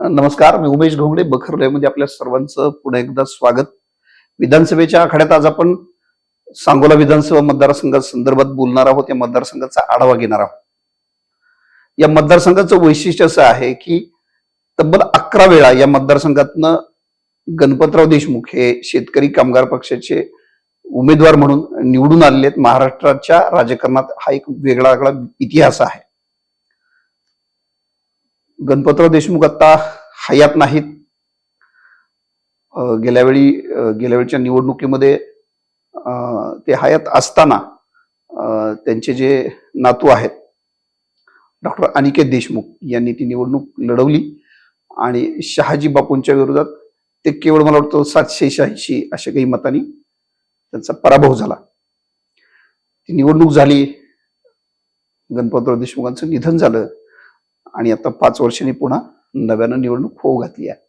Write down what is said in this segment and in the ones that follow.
नमस्कार मी उमेश घोंगडे बखरलोयमध्ये आपल्या सर्वांचं पुन्हा एकदा स्वागत. विधानसभेच्या आखाड्यात आज आपण सांगोला विधानसभा मतदारसंघा संदर्भात बोलणार आहोत. या मतदारसंघाचा आढावा घेणार आहोत. या मतदारसंघाचं वैशिष्ट्य असं आहे की तब्बल अकरा वेळा या मतदारसंघातनं गणपतराव देशमुख हे शेतकरी कामगार पक्षाचे उमेदवार म्हणून निवडून आलेले आहेत. महाराष्ट्राच्या राजकारणात हा एक वेगळा वेगळा इतिहास आहे. गणपतराव देशमुख आता हयात नाहीत. गेल्यावेळी गेल्या वेळी गेल्या वेळच्या निवडणुकीमध्ये ते हयात असताना त्यांचे जे नातू आहेत डॉक्टर अनिकेत देशमुख यांनी ती निवडणूक लढवली आणि शहाजी बापूंच्या विरोधात ते केवळ मला वाटतं सातशे शहाऐंशी अशा काही मतांनी त्यांचा पराभव झाला. ती निवडणूक झाली गणपतराव देशमुखांचं निधन झालं. आणि आता पाच वर्षांनी पुन्हा नव्यानं निवडणूक होऊ घातली आहे.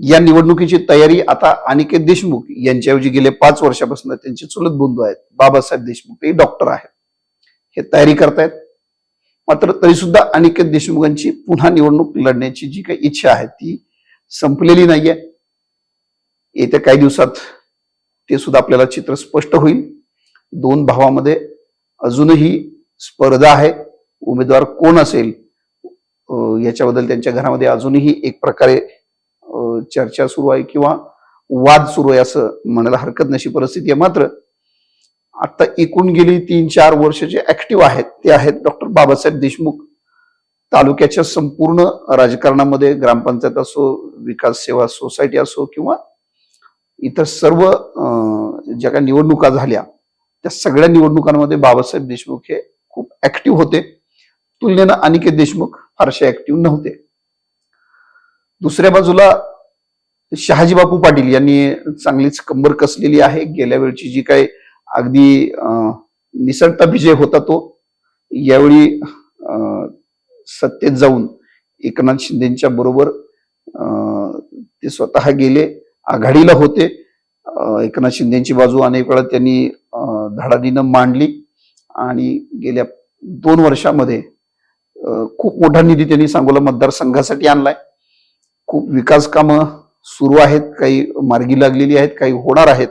या निवडणुकीची तयारी आता अनिकेत देशमुख यांच्याऐवजी गेले पाच वर्षापासून त्यांचे चुलत बंधू आहेत. बाबासाहेब देशमुख ते डॉक्टर आहेत. हे तयारी करतायत. मात्र तरी सुद्धा अनिकेत देशमुखांची पुन्हा निवडणूक लढण्याची जी काही इच्छा आहे ती संपलेली नाहीये. येत्या काही दिवसात ते सुद्धा आपल्याला चित्र स्पष्ट होईल. दोन भावामध्ये अजूनही स्पर्धा आहे. उमेदवार कोण असेल याच्याबद्दल त्यांच्या घरामध्ये अजूनही एक प्रकारे चर्चा सुरू आहे किंवा वाद सुरू आहे असं म्हणायला हरकत नशी परिस्थिती आहे. मात्र आता एकूण गेली तीन चार वर्ष जे ऍक्टिव्ह आहेत ते आहेत डॉक्टर बाबासाहेब देशमुख तालुक्याच्या संपूर्ण राजकारणामध्ये ग्रामपंचायत असो विकास सेवा सोसायटी असो किंवा इतर सर्व ज्या काही निवडणुका झाल्या त्या सगळ्या निवडणुकांमध्ये बाबासाहेब देशमुख हे खूप ऍक्टिव्ह होते. तुलनेनं अनिकेत देशमुख फारसे ऍक्टिव्ह नव्हते. दुसऱ्या बाजूला शहाजी बापू पाटील यांनी चांगलीच कंबर कसलेली आहे. गेल्या वेळची जी काही अगदी अं, निसटता विजय होता तो यावेळी सत्तेत जाऊन एकनाथ शिंदेच्या बरोबर अं, ते स्वतः गेले आघाडीला होते. एकनाथ शिंदेची बाजू अनेक वेळा त्यांनी धडाडीनं मांडली आणि गेल्या दोन वर्षामध्ये खूप मोठा निधी त्यांनी सांगोला मतदारसंघासाठी आणलाय. खूप विकास कामं सुरू आहेत काही मार्गी लागलेली आहेत काही होणार आहेत.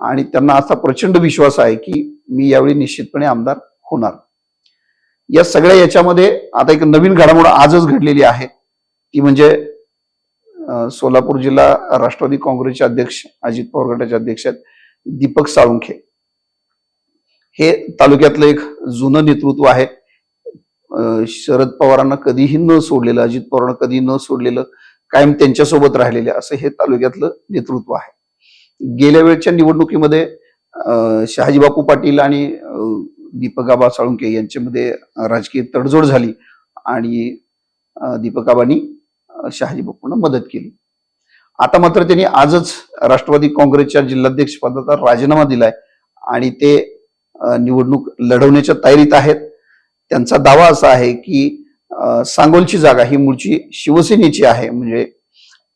आणि त्यांना असा प्रचंड विश्वास आहे की मी यावेळी निश्चितपणे आमदार होणार. या सगळ्या याच्यामध्ये आता एक नवीन घडामोड आजच घडलेली आहे. ती म्हणजे सोलापूर जिल्हा राष्ट्रवादी काँग्रेसचे अध्यक्ष अजित पवार गटाचे अध्यक्ष आहेत दीपक साळुंखे. हे तालुक्यातलं एक जुनं नेतृत्व आहे. शरद पवारांना कधीही न सोडलेलं अजित पवारांना कधी न सोडलेलं कायम त्यांच्यासोबत राहिलेले असं हे तालुक्यातलं नेतृत्व आहे. गेल्या वेळच्या निवडणुकीमध्ये शहाजीबापू शहाजी बापू पाटील आणि दीपकाबा साळुंके यांच्यामध्ये राजकीय तडजोड झाली आणि दीपकाबांनी शहाजी बापूंना मदत केली. आता मात्र त्यांनी आजच राष्ट्रवादी काँग्रेसच्या जिल्हाध्यक्षपदाचा राजीनामा दिलाय आणि ते निवडणूक लढवण्याच्या तयारीत आहेत. त्यांचा दावा असा आहे की सांगोलची जागा ही मूळची शिवसेनेची आहे. म्हणजे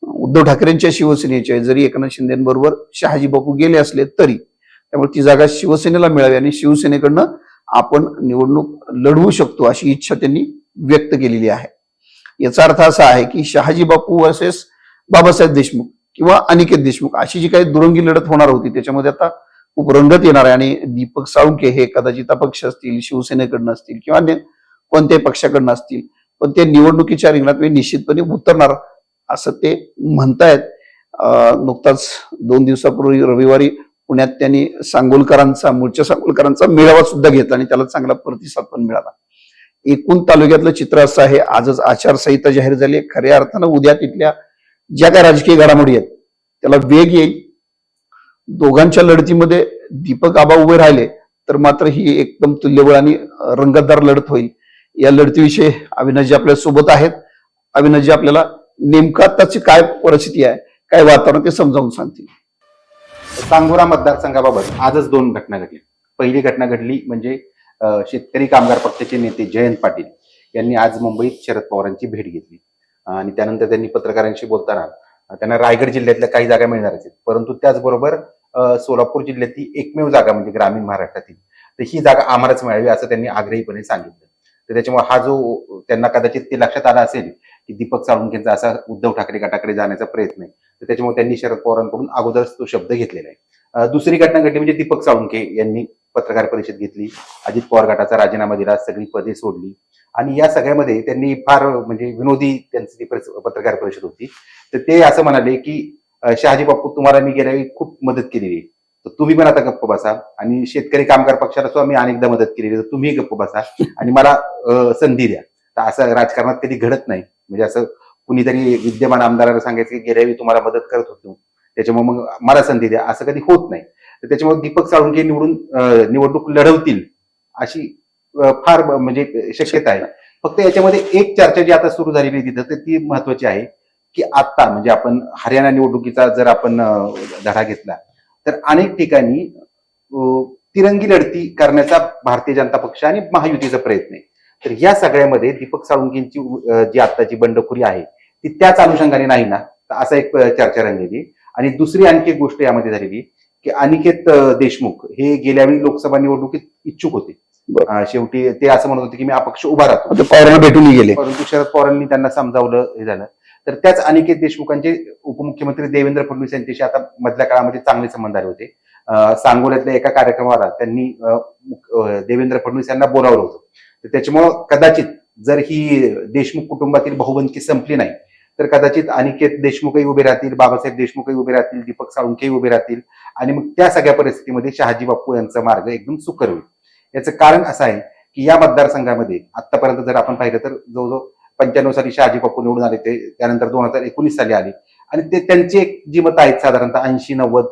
उद्धव ठाकरेंच्या शिवसेनेची आहे. जरी एकनाथ शिंदेबरोबर शहाजी बापू गेले असले तरी त्यामुळे ती जागा शिवसेनेला मिळावी आणि शिवसेनेकडनं आपण निवडणूक लढवू शकतो अशी इच्छा त्यांनी व्यक्त केलेली आहे. याचा अर्थ असा आहे की शहाजी बापू वर्सेस बाबासाहेब देशमुख किंवा अनिकेत देशमुख अशी जी काही दुरंगी लढत होणार होती त्याच्यामध्ये आता खूप रंगत येणार आहे आणि दीपक साळुंके हे कदाचित अपक्ष असतील शिवसेनेकडनं असतील किंवा अन्य कोणत्याही पक्षाकडनं असतील पण ते निवडणुकीच्या रिंगणात निश्चितपणे उतरणार असं ते म्हणतायत. नुकताच दोन दिवसापूर्वी रविवारी पुण्यात त्यांनी सांगोलकरांचा मूळच्या सांगोलकरांचा मेळावा सुद्धा घेतला आणि त्याला चांगला प्रतिसाद पण मिळाला. एकूण तालुक्यातलं चित्र असं आहे आजच आचारसंहिता जाहीर झाली खऱ्या अर्थानं उद्या तिथल्या ज्या काही राजकीय घडामोडी आहेत त्याला वेग येईल. दोघांच्या लढतीमध्ये दीपक आबा उभे राहिले तर मात्र ही एकदम तुल्यबळ आणि रंगतदार लढत होईल. या लढतीविषयी अविनाशजी आपल्यासोबत आहेत. अविनाशजी आपल्याला नेमका आताची काय परिस्थिती आहे काय वातावरण ते समजावून सांगतील. सांगोरा मतदारसंघाबाबत आजच दोन घटना घडल्या पहिली घटना घडली म्हणजे शेतकरी कामगार पक्षाचे नेते जयंत पाटील यांनी आज मुंबईत शरद पवारांची भेट घेतली. आणि त्यानंतर त्यांनी पत्रकारांशी बोलताना त्यांना रायगड जिल्ह्यातल्या काही जागा मिळणारच आहेत. परंतु त्याचबरोबर सोलापूर जिल्ह्यातली एकमेव जागा म्हणजे ग्रामीण महाराष्ट्रातील तर ही जागा आम्हालाच मिळावी असं त्यांनी आग्रहीपणे सांगितलं. तर त्याच्यामुळे हा जो त्यांना कदाचित ते लक्षात आला असेल की दीपक साळुंकेंचा असा उद्धव ठाकरे गटाकडे जाण्याचा प्रयत्न आहे तर त्याच्यामुळे त्यांनी शरद पवारांकडून अगोदरच तो शब्द घेतलेला आहे. दुसरी घटना घडली म्हणजे दीपक साळुंके यांनी पत्रकार परिषद घेतली अजित पवार गटाचा राजीनामा दिला सगळी पदे सोडली. आणि या सगळ्यामध्ये त्यांनी फार म्हणजे विनोदी त्यांची ती पत्रकार परिषद होती तर ते असं म्हणाले की शहाजी बापू तुम्हाला मी गेल्यावेळी खूप मदत केलेली आहे. तर तुम्ही पण आता गप्प बसा आणि शेतकरी कामगार पक्षाला सुद्धा मी अनेकदा मदत केलेली तर तुम्ही गप्प बसा आणि मला संधी द्या. तर असं राजकारणात कधी घडत नाही. म्हणजे असं कुणीतरी विद्यमान आमदाराला सांगायचं की गेल्यावेळी तुम्हाला मदत करत होतो. त्याच्यामुळे मग मला संधी द्या. असं कधी होत नाही. तर त्याच्यामुळे दीपक साळुंके निवडून निवडणूक लढवतील अशी फार म्हणजे शक्यता आहे. फक्त याच्यामध्ये एक चर्चा जी आता सुरू झालेली तिथं तर ती महत्वाची आहे की आता म्हणजे आपण हरियाणा निवडणुकीचा जर आपण धडा घेतला तर अनेक ठिकाणी तिरंगी लढती करण्याचा भारतीय जनता पक्ष आणि महायुतीचा प्रयत्न आहे. तर या सगळ्यामध्ये दीपक साळुंकेंची जी आत्ताची बंडखोरी आहे ती त्याच अनुषंगाने नाही ना? तर असा एक चर्चा रंगलेली आणि दुसरी आणखी एक गोष्ट यामध्ये झालेली की अनिकेत देशमुख हे गेल्या वेळी लोकसभा निवडणुकीत इच्छुक होते. अं, शेवटी ते असं म्हणत होते की मी अपक्ष उभा राहतो. ते पवारांना भेटून गेले परंतु शरद पवारांनी त्यांना समजावलं हे झालं. तर त्याच अनिकेत देशमुखांचे उपमुख्यमंत्री देवेंद्र फडणवीस यांच्याशी आता मधल्या काळामध्ये चांगले संबंध आले होते. अं, सांगोल्यातल्या एका कार्यक्रमाला त्यांनी अं, मुख- अं, देवेंद्र फडणवीस यांना बोलावलं होतं. तर त्याच्यामुळं कदाचित जर ही देशमुख कुटुंबातील बहुबंदकी संपली नाही तर कदाचित अनिकेत देशमुखही उभे राहतील बाबासाहेब देशमुखही उभे राहतील दीपक साळुंकेही उभे राहतील. आणि मग त्या सगळ्या परिस्थितीमध्ये शहाजी बापू यांचा मार्ग एकदम सुकर होईल. याचं कारण असं आहे की या मतदारसंघामध्ये आतापर्यंत जर आपण पाहिलं तर जवळजवळ पंच्याण्णव साली शहाजी पप्पू निवडून आले ते त्यानंतर दोन हजार एकोणीस साली आले. आणि ते त्यांची एक जी मतं आहेत साधारणतः ऐंशी नव्वद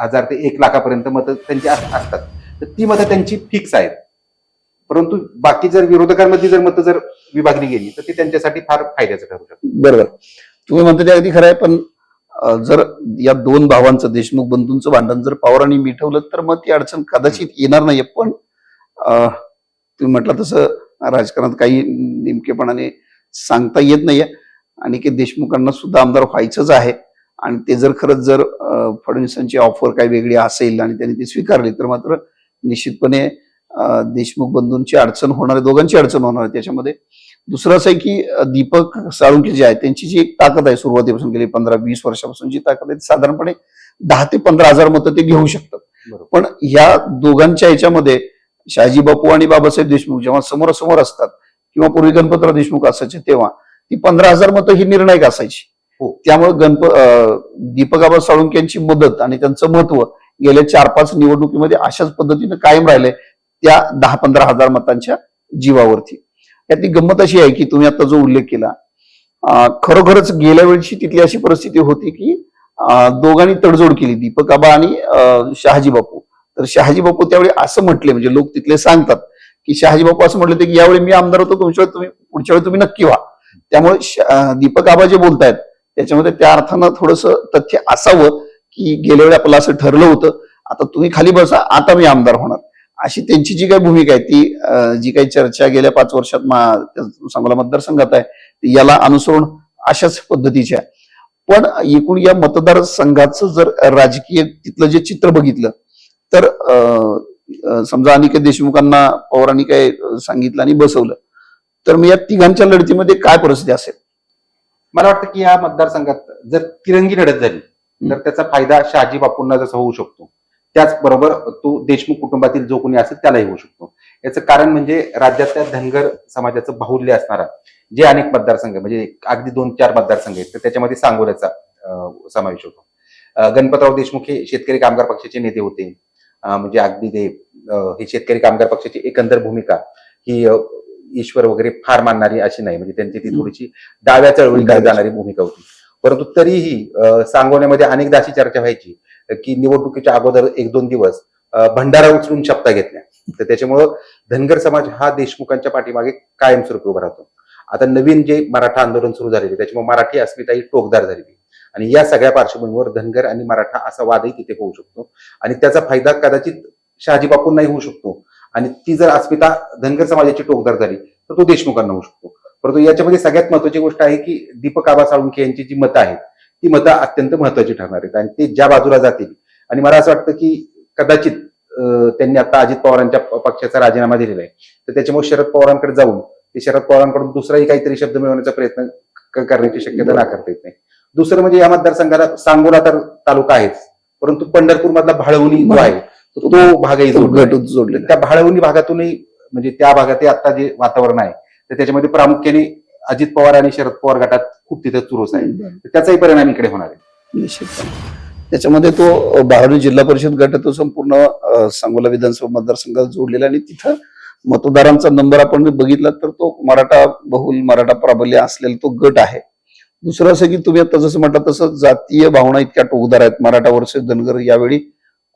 हजार ते एक लाखापर्यंत मतं त्यांची असतात. तर ती मतं त्यांची फिक्स आहेत. परंतु बाकी जर विरोधकांमध्ये जर मतं जर विभागली गेली तर ते त्यांच्यासाठी फार फायद्याचं ठरू शकतं. बरोबर. तुम्ही म्हणता ते अगदी खरं आहे पण जर या दोन भावांचं देशमुख बंधूंचं भांडण जर पवारांनी मिठवलं तर मग ती अडचण कदाचित येणार नाहीये. पण तुम्ही म्हटलं तसं राजकारणात काही नेमकेपणाने सांगता येत नाहीये. आणि की देशमुखांना सुद्धा आमदार व्हायचंच आहे. आणि ते जर खरंच जर फडणवीसांची ऑफर काही वेगळी असेल आणि त्यांनी ती स्वीकारली तर मात्र निश्चितपणे देशमुख बंधूंची अडचण होणार आहे दोघांची अडचण होणार आहे. त्याच्यामध्ये दुसरं असं आहे की दीपक साळुंके जे आहे त्यांची जी एक ताकद आहे सुरुवातीपासून गेली पंधरा वीस वर्षापासून जी ताकद आहे ती साधारणपणे दहा ते पंधरा हजार मतं ते घेऊ शकतात. पण ह्या दोघांच्या ह्याच्यामध्ये शहाजी बापू आणि बाबासाहेब देशमुख जेव्हा समोरासमोर असतात किंवा पूर्वी गणपतराव देशमुख असायचे तेव्हा ती पंधरा हजार मतं ही निर्णायक असायची. हो. त्यामुळे गणप अं, दीपक आबा साळुंके यांची मदत आणि त्यांचं महत्त्व गेल्या चार पाच निवडणुकीमध्ये अशाच पद्धतीनं कायम राहिलंय त्या दहा पंधरा हजार मतांच्या जीवावरती. यातली गंमत अशी आहे की तुम्ही आता जो उल्लेख केला खरोखरच गेल्या वेळची तिथली अशी परिस्थिती होती की दोघांनी तडजोड केली दीपक आबा आणि शहाजी बापू. तर शहाजी बापू त्यावेळी असं म्हटले म्हणजे लोक तिथले सांगतात की शहाजी बापू असं म्हटले होते की यावेळी मी आमदार होतो तुमच्या वेळी तुम्ही पुढच्या वेळी तुम्ही नक्की व्हा. त्यामुळे श- दीपक आबा जे बोलतायत त्याच्यामध्ये त्या अर्थानं थोडस तथ्य असावं की गेल्या वेळी आपलं असं ठरलं होतं. आता तुम्ही खाली बसा आता मी आमदार होणार. अशी त्यांची जी काही भूमिका आहे ती जी काही चर्चा गेल्या पाच वर्षात सांगोला मतदारसंघात आहे याला अनुसरून अशाच पद्धतीच्या. आहे. पण एकूण या मतदारसंघाचं जर राजकीय तिथलं जे चित्र बघितलं तर समजा अनिकेत देशमुखांना पवारांनी काय सांगितलं आणि बसवलं. तर मग या तिघांच्या लढतीमध्ये काय परिस्थिती असेल? मला वाटतं की या मतदारसंघात जर तिरंगी लढत झाली तर त्याचा फायदा शहाजी बापूंना जसा होऊ शकतो. त्याचबरोबर तो देशमुख कुटुंबातील जो कोणी असेल त्यालाही होऊ शकतो. याचं कारण म्हणजे राज्यातल्या धनगर समाजाचं बाहुल्य असणारा जे अनेक मतदारसंघ म्हणजे अगदी दोन चार मतदारसंघ आहेत तर त्याच्यामध्ये सांगोल्याचा समावेश होतो. गणपतराव देशमुख हे शेतकरी कामगार पक्षाचे नेते होते. म्हणजे अगदी ते हे शेतकरी कामगार पक्षाची एकंदर भूमिका ही ईश्वर वगैरे फार मानणारी अशी नाही. म्हणजे त्यांची ती थोडीशी डाव्या चळवळीकडे जाणारी भूमिका होती. परंतु तरीही अं, सांगोल्यामध्ये अनेकदा अशी चर्चा व्हायची की निवडणुकीच्या अगोदर एक दोन दिवस भंडारा उचलून शपथा घेतल्या. तर त्याच्यामुळं धनगर समाज हा देशमुखांच्या पाठीमागे कायमस्वरूपी उभा राहतो. आता नवीन जे मराठा आंदोलन सुरू झालेले त्याच्यामुळे मराठी अस्मिता ही टोकदार झालेली आणि या सगळ्या पार्श्वभूमीवर धनगर आणि मराठा असा वादही तिथे होऊ शकतो. आणि त्याचा फायदा कदाचित शहाजी बापूंनाही होऊ शकतो. आणि ती जर अस्मिता धनगर समाजाची टोकदार झाली तर तो देशमुखांना होऊ शकतो. परंतु याच्यामध्ये सगळ्यात महत्वाची गोष्ट आहे की दीपक आबा साळुंखे यांची जी मतं आहेत ती मतं अत्यंत महत्वाची ठरणार आहेत आणि ते ज्या बाजूला जातील आणि मला असं वाटतं की कदाचित त्यांनी आता अजित पवारांच्या पक्षाचा राजीनामा दिलेला आहे. तर त्याच्यामुळे शरद पवारांकडे जाऊन ते शरद पवारांकडून दुसराही काहीतरी शब्द मिळवण्याचा प्रयत्न करण्याची शक्यता नाकारता येत नाही. दुसरं म्हणजे या मतदारसंघाला सांगोला तर तालुका आहेच परंतु पंढरपूर मधला भाळवणी जो आहे तो भागही जोडला त्या भाळवणी भागातूनही म्हणजे त्या भागात आता जे वातावरण आहे तर त्याच्यामध्ये प्रामुख्याने अजित पवार आणि शरद पवार गटात खूप तिथे चुरोस आहे. त्याचाही परिणाम इकडे होणार आहे. त्याच्यामध्ये तो बारावी जिल्हा परिषद गट तो संपूर्ण सांगोला विधानसभा मतदारसंघात जोडलेला आणि तिथं मतदारांचा नंबर आपण बघितला तर तो मराठा बहुल मराठा प्राबल्य असलेला तो गट आहे. दुसरं असं की तुम्ही आता जसं म्हटलं तसं जातीय भावना इतक्या टोकदार आहेत. मराठा वर्सेस धनगर यावेळी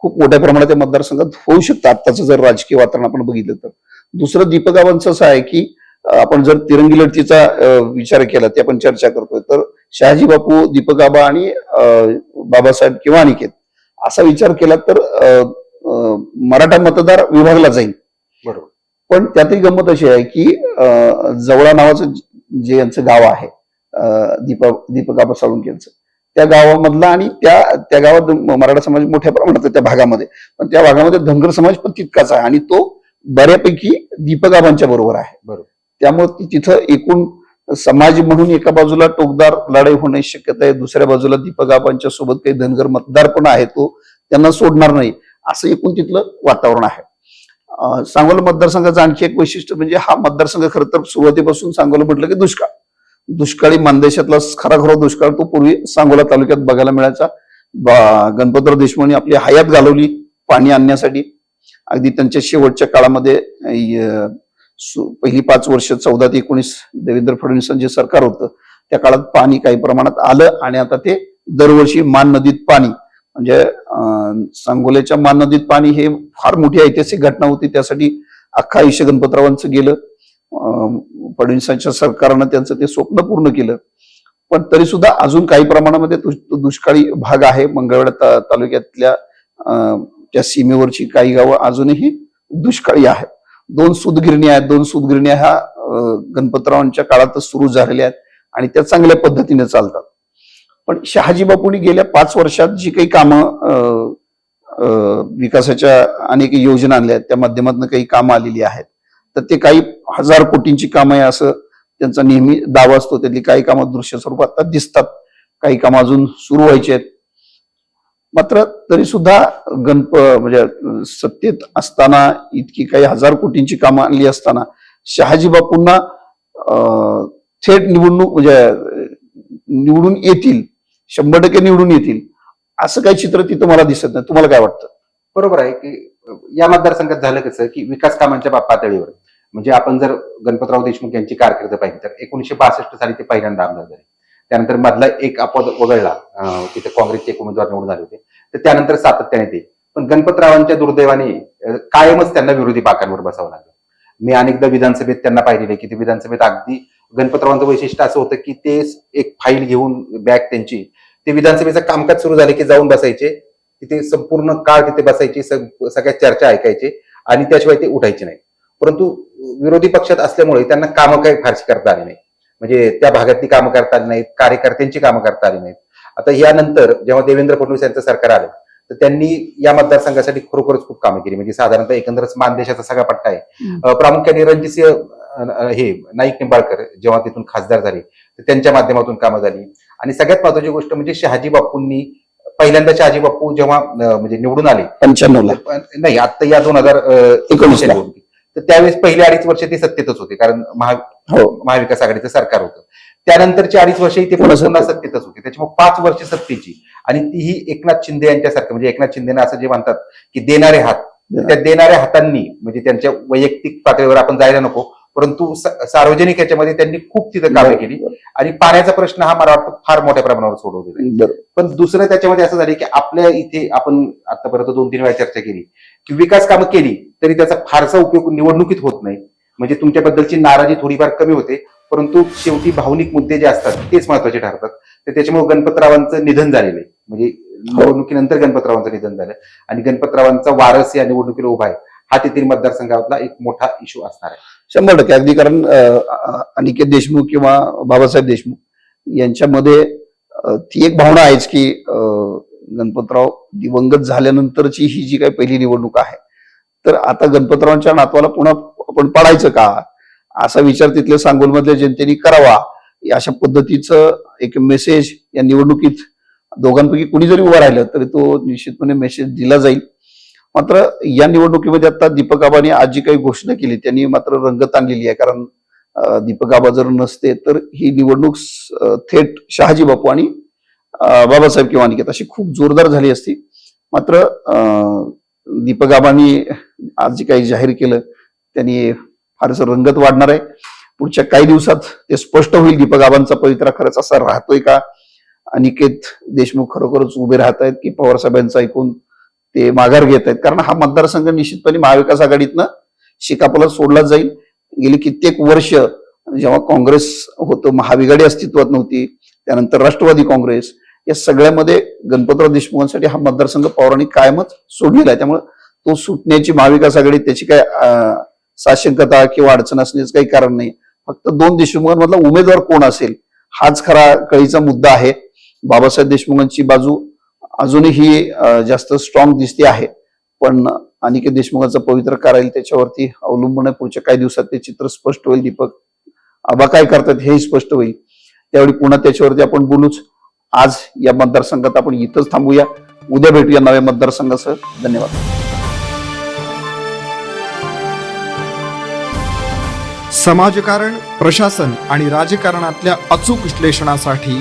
खूप मोठ्या प्रमाणात या मतदारसंघात होऊ शकतं. आत्ताचं जर राजकीय वातावरण आपण बघितलं तर. दुसरं दीपकाबांचं असं आहे की आपण जर तिरंगी लढतीचा विचार केला ते आपण चर्चा करतोय तर शहाजी बापू दीपक आबा आणि बाबासाहेब किंवा अनिकेत असा विचार केला तर मराठा मतदार विभागला जाईल. बरोबर. पण त्यातही गंमत अशी आहे की जवळा नावाचं जे यांचं गाव आहे अ, दीपक आबा साळुंके यांचं त्या गावामधला आणि त्या त्या गावात मराठा समाज मोठ्या प्रमाणात त्या भागामध्ये. पण त्या भागामध्ये धनगर समाज पण तितकाच आहे आणि तो बऱ्यापैकी दीपक आबांच्या बरोबर आहे. बरोबर. त्यामुळे तिथं एकूण समाज म्हणून एका बाजूला टोकदार लढाई होण्याची शक्यता आहे दुसऱ्या बाजूला दीपक आबांच्या सोबत काही धनगर मतदार पण आहे तो त्यांना सोडणार नाही असं एकूण तिथलं वातावरण आहे. सांगोला मतदारसंघाचं आणखी एक वैशिष्ट्य म्हणजे हा मतदारसंघ खरं तर सुरुवातीपासून सांगोला म्हटलं की दुष्काळ. दुष्काळी मानदेशातला खरा दुष्काळ तो पूर्वी सांगोला तालुक्यात बघायला मिळायचा. गणपतराव देशमुखांनी आपली हयात घालवली पाणी आणण्यासाठी. अगदी त्यांच्या शेवटच्या काळामध्ये पहिली पाच वर्ष चौदा ते एकोणीस देवेंद्र फडणवीसांचं जे सरकार होतं त्या काळात पाणी काही प्रमाणात आलं आणि आता ते दरवर्षी मान नदीत पाणी म्हणजे सांगोल्याच्या मान नदीत पाणी हे फार मोठी ऐतिहासिक घटना होती. त्यासाठी अख्खा आयुष्य गणपतरावांचं गेलं. फडणवीसांच्या सरकारनं त्यांचं ते स्वप्न पूर्ण केलं. पण तरी सुद्धा अजून काही प्रमाणामध्ये दुष्काळी भाग आहे. मंगळवेढा ता- तालुक्यातल्या अं, त्या सीमेवरची काही गावं अजूनही दुष्काळी आहेत. दोन सुदगिरणी आहेत. दोन सूतगिरण्या ह्या गणपतरावांच्या काळातच सुरू झालेल्या आहेत आणि त्या चांगल्या पद्धतीने चालतात. पण शहाजी बापूंनी गेल्या पाच वर्षात जी काही कामं विकासाच्या अनेक योजना आणल्या आहेत त्या माध्यमातून काही कामं आलेली आहेत. तर ते काही हजार कोटींची कामं आहे असं त्यांचा नेहमी दावा असतो. त्यातली काही कामं दृश्य स्वरूपात आता दिसतात. काही कामं अजून सुरू व्हायचे आहेत. मात्र तरी सुद्धा गणप म्हणजे सत्तेत असताना इतकी काही हजार कोटींची कामं आणली असताना शहाजी बापूंना अं, थेट निवडणूक म्हणजे निवडून येतील. शंभर टक्के निवडून येतील. असं काही चित्र तिथं मला दिसत नाही. तुम्हाला काय वाटतं? बरोबर आहे की या मतदारसंघात झालं कसं की विकास कामांच्या पातळीवर. म्हणजे आपण जर गणपतराव देशमुख यांची कारकीर्द पाहिली तर एकोणीशे बासष्ट साली ते पहिल्यांदा आमदार झाले. त्यानंतर मधला एक अपवाद वगळला तिथे काँग्रेसचे एक उमेदवार निवडून आले होते. तर त्यानंतर सातत्याने ते. पण गणपतरावांच्या दुर्दैवाने कायमच त्यांना विरोधी बाकांवर बसावं लागलं. मी अनेकदा विधानसभेत त्यांना पाहिलेले की ते विधानसभेत अगदी गणपतरावांचं वैशिष्ट्य असं होतं की ते एक फाईल घेऊन बॅग त्यांची ते विधानसभेचं कामकाज सुरू झाले की जाऊन बसायचे. तिथे संपूर्ण काळ तिथे बसायचे सग- सगळ्या चर्चा ऐकायचे आणि त्याशिवाय ते उठायचे नाही परंतु विरोधी पक्षात असल्यामुळे त्यांना कामं काही फारशी करता आली नाही म्हणजे त्या भागातली कामं करता आली नाहीत कार्यकर्त्यांची कामं करता आली नाहीत. आता यानंतर जेव्हा देवेंद्र फडणवीस यांचं सरकार आलं तर त्यांनी या मतदारसंघासाठी खरोखरच खूप कामं केली. म्हणजे साधारणतः एकंदरच मानदेशाचा सगळा पट्टा आहे. प्रामुख्याने रणजितसिंह हे नाईक निंबाळकर जेव्हा तिथून खासदार झाले तर त्यांच्या माध्यमातून कामं झाली. आणि सगळ्यात महत्वाची गोष्ट म्हणजे शहाजी बापूंनी पहिल्यांदा शहाजी बापू जेव्हा म्हणजे निवडून आले. पंच्याण्णवला. नाही आता या दोन हजार एकोणीसला. तर त्यावेळेस पहिली अडीच वर्ष ते सत्तेतच होते कारण महा हो. महाविकास आघाडीचं सरकार होतं. त्यानंतरची अडीच वर्ष ते पुन्हा पुन्हा सत्तेत. सत्तेतच होते. त्याच्यामुळे पाच वर्ष सत्तेची. आणि तीही एकनाथ शिंदे यांच्यासारखं म्हणजे एकनाथ शिंदेना असं जे म्हणतात की देणारे हात त्या देणाऱ्या हातांनी म्हणजे त्यांच्या वैयक्तिक पातळीवर आपण जायला नको परंतु सार्वजनिक याच्यामध्ये त्यांनी खूप तिथं कामे केली. आणि पाण्याचा प्रश्न हा मला वाटतं फार मोठ्या प्रमाणावर सोडवलेला आहे पण दुसरं त्याच्यामध्ये असं झालं की आपल्या इथे आपण आतापर्यंत दोन तीन वेळा चर्चा केली की विकास कामं केली तरी त्याचा फारसा उपयोग निवडणुकीत होत नाही. म्हणजे तुमच्याबद्दलची नाराजी थोडीफार कमी होते परंतु शेवटी भावनिक मुद्दे जे असतात तेच महत्त्वाचे ठरतात. तर त्याच्यामुळे गणपतरावांचं निधन झालेलं आहे. म्हणजे निवडणुकीनंतर गणपतरावांचं निधन झालं. आणि गणपतरावांचा वारस या निवडणुकीला उभा आहे. हा तेथील मतदारसंघातला एक मोठा इश्यू असणार आहे. शंभर टक्के. अगदी कारण अनिकेत देशमुख किंवा बाबासाहेब देशमुख यांच्यामध्ये ती एक भावना आहेच की गणपतराव दिवंगत झाल्यानंतरची ही जी काही पहिली निवडणूक आहे तर आता गणपतरावांच्या नातवाला पुन्हा आपण पाडायचं का? असा विचार तिथल्या सांगोलमधल्या जनतेने करावा अशा पद्धतीचं एक मेसेज या निवडणुकीत दोघांपैकी कुणी जरी उभं राहिलं तरी तो निश्चितपणे मेसेज दिला जाईल. मात्र या निवडणुकीमध्ये आता दीपक आज जी काही घोषणा केली त्यांनी मात्र रंगत आणलेली आहे. कारण दीपक आबा जर नसते तर ही निवडणूक थेट शहाजी बापू आणि बाबासाहेब किंवा अनिकेत अशी खूप जोरदार झाली असती. मात्र दीपक आबांनी आज जे काही जाहीर केलं त्यांनी फारस रंगत वाढणार आहे. पुढच्या काही दिवसात ते स्पष्ट होईल दीपक आबांचा पवित्रा खरंच असा राहतोय का? अनिकेत देशमुख खरोखरच उभे राहत आहेत की पवारसाहेबांचा ऐकून ते माघार घेत आहेत. कारण हा मतदारसंघ निश्चितपणे महाविकास आघाडीतनं शिकापला सोडला जाईल. गेली कित्येक वर्ष जेव्हा काँग्रेस होतं महाविघाडी अस्तित्वात नव्हती त्यानंतर राष्ट्रवादी काँग्रेस या सगळ्यामध्ये गणपतराव देशमुखांसाठी हा मतदारसंघ पवारांनी कायमच सोडलेला आहे. त्यामुळे तो सुटण्याची महाविकास आघाडी त्याची काय साशंकता किंवा अडचण असण्याचं काही कारण नाही. फक्त दोन देशमुखांमधला उमेदवार कोण असेल हाच खरा कळीचा मुद्दा आहे. बाबासाहेब देशमुखांची बाजू अजूनही जास्त स्ट्रॉंग दिसते आहे. पण अनिकेत देशमुखांचं पवित्र करायला त्याच्यावरती अवलंबून आहे. पुढच्या काही दिवसात ते चित्र स्पष्ट होईल दीपक. आबा काय करतात हेही स्पष्ट होईल. त्यावेळी पुन्हा त्याच्यावरती आपण बोलूच. आज या मतदारसंघात आपण इथंच थांबूया. उद्या भेटूया नव्या मतदारसंघासह. धन्यवाद. समाजकारण प्रशासन आणि राजकारणातल्या अचूक विश्लेषणासाठी